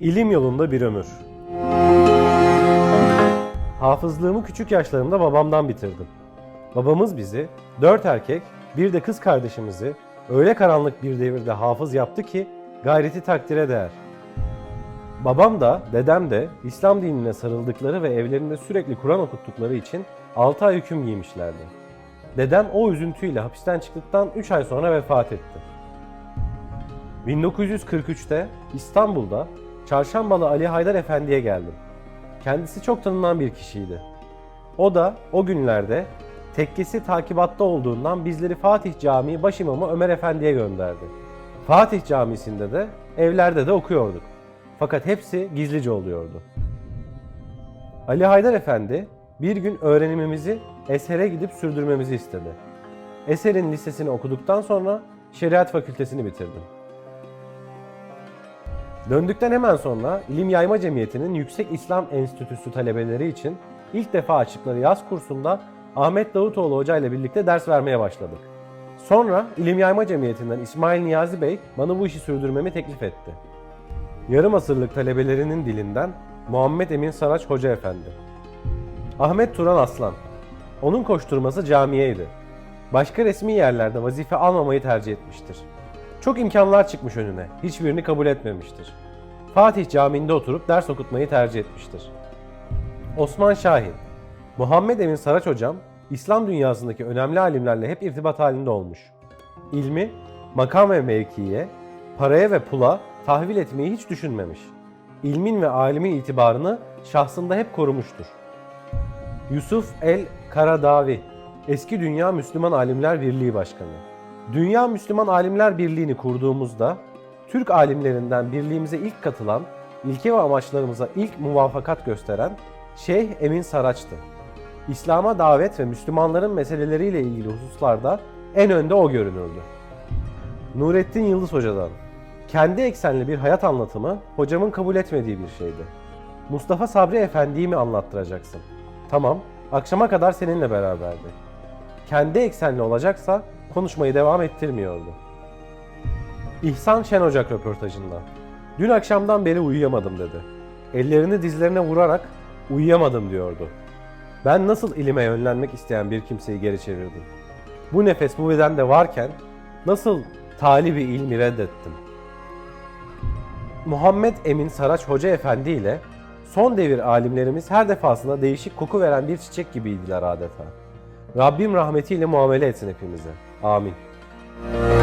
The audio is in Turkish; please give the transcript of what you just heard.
İlim yolunda bir ömür. Hafızlığımı küçük yaşlarımda babamdan bitirdim. Babamız bizi, dört erkek, bir de kız kardeşimizi öyle karanlık bir devirde hafız yaptı ki gayreti takdire değer. Babam da, dedem de İslam dinine sarıldıkları ve evlerinde sürekli Kur'an okuttukları için 6 ay hüküm giymişlerdi. Dedem o üzüntüyle hapisten çıktıktan 3 ay sonra vefat etti. 1943'te İstanbul'da Çarşambalı Ali Haydar Efendi'ye geldim. Kendisi çok tanınan bir kişiydi. O da o günlerde tekkesi takibatta olduğundan bizleri Fatih Camii başimamı Ömer Efendi'ye gönderdi. Fatih Camisi'nde de evlerde de okuyorduk. Fakat hepsi gizlice oluyordu. Ali Haydar Efendi bir gün öğrenimimizi Eser'e gidip sürdürmemizi istedi. Eser'in lisesini okuduktan sonra Şeriat Fakültesini bitirdim. Döndükten hemen sonra İlim Yayma Cemiyeti'nin Yüksek İslam Enstitüsü talebeleri için ilk defa açtıkları yaz kursunda Ahmet Davutoğlu Hoca ile birlikte ders vermeye başladık. Sonra İlim Yayma Cemiyeti'nden İsmail Niyazi Bey bana bu işi sürdürmemi teklif etti. Yarım asırlık talebelerinin dilinden Muhammed Emin Saraç Hoca Efendi. Ahmet Turan Aslan. Onun koşturması camiyeydi. Başka resmi yerlerde vazife almamayı tercih etmiştir. Çok imkanlar çıkmış önüne, hiçbirini kabul etmemiştir. Fatih Camii'nde oturup ders okutmayı tercih etmiştir. Osman Şahin Muhammed Emin Saraç hocam, İslam dünyasındaki önemli alimlerle hep irtibat halinde olmuş. İlmi, makam ve mevkiye, paraya ve pula tahvil etmeyi hiç düşünmemiş. İlmin ve alimin itibarını şahsında hep korumuştur. Yusuf El Karadavi, eski Dünya Müslüman Alimler Birliği Başkanı. Dünya Müslüman Alimler Birliği'ni kurduğumuzda Türk alimlerinden birliğimize ilk katılan, ilke ve amaçlarımıza ilk muvafakat gösteren Şeyh Emin Saraç'tı. İslam'a davet ve Müslümanların meseleleriyle ilgili hususlarda en önde o görünürdü. Nurettin Yıldız Hoca'dan. Kendi eksenli bir hayat anlatımı hocamın kabul etmediği bir şeydi. Mustafa Sabri Efendi'yi mi anlattıracaksın? Tamam, akşama kadar seninle beraberdi. Kendi eksenli olacaksa konuşmayı devam ettirmiyordu. İhsan Şen Ocak röportajında. Dün akşamdan beri uyuyamadım dedi. Ellerini dizlerine vurarak uyuyamadım diyordu. Ben nasıl ilime yönlenmek isteyen bir kimseyi geri çevirdim? Bu nefes bu bedende varken nasıl talibi ilmi reddettim? Muhammed Emin Saraç Hoca Efendi ile son devir alimlerimiz her defasında değişik koku veren bir çiçek gibiydiler adeta. Rabbim rahmetiyle muamele etsin hepimize. Amém.